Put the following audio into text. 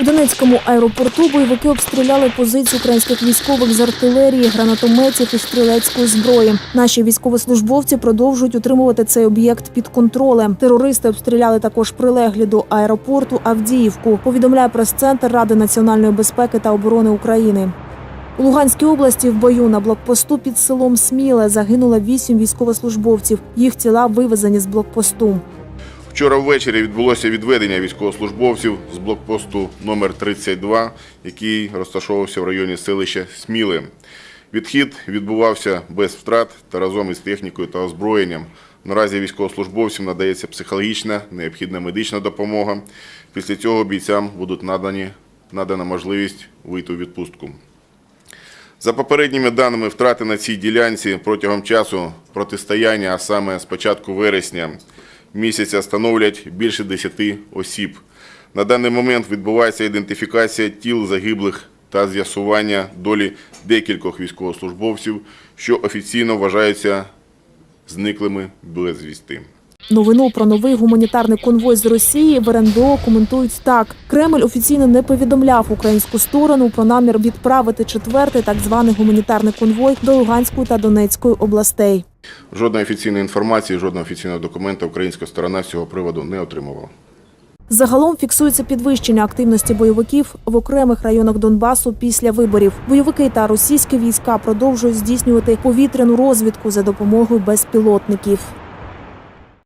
У Донецькому аеропорту бойовики обстріляли позиції українських військових з артилерії, гранатометів і стрілецької зброї. Наші військовослужбовці продовжують утримувати цей об'єкт під контролем. Терористи обстріляли також прилеглі до аеропорту Авдіївку. Повідомляє прес-центр Ради національної безпеки та оборони України. У Луганській області в бою на блокпосту під селом Сміле загинуло вісім військовослужбовців. Їх тіла вивезені з блокпосту. Вчора ввечері відбулося відведення військовослужбовців з блокпосту номер 32, який розташовувався в районі селища Сміле. Відхід відбувався без втрат та разом із технікою та озброєнням. Наразі військовослужбовцям надається психологічна, необхідна медична допомога. Після цього бійцям будуть надані, надана можливість вийти у відпустку. За попередніми даними, втрати на цій ділянці протягом часу протистояння, а саме з початку вересня місяця, становлять більше 10 осіб. На даний момент відбувається ідентифікація тіл загиблих та з'ясування долі декількох військовослужбовців, що офіційно вважаються зниклими безвісти. Новину про новий гуманітарний конвой з Росії в РНБО коментують так: Кремль офіційно не повідомляв українську сторону про намір відправити четвертий так званий гуманітарний конвой до Луганської та Донецької областей. Жодної офіційної інформації, жодного офіційного документа українська сторона з цього приводу не отримувала. Загалом фіксується підвищення активності бойовиків в окремих районах Донбасу після виборів. Бойовики та російські війська продовжують здійснювати повітряну розвідку за допомогою безпілотників.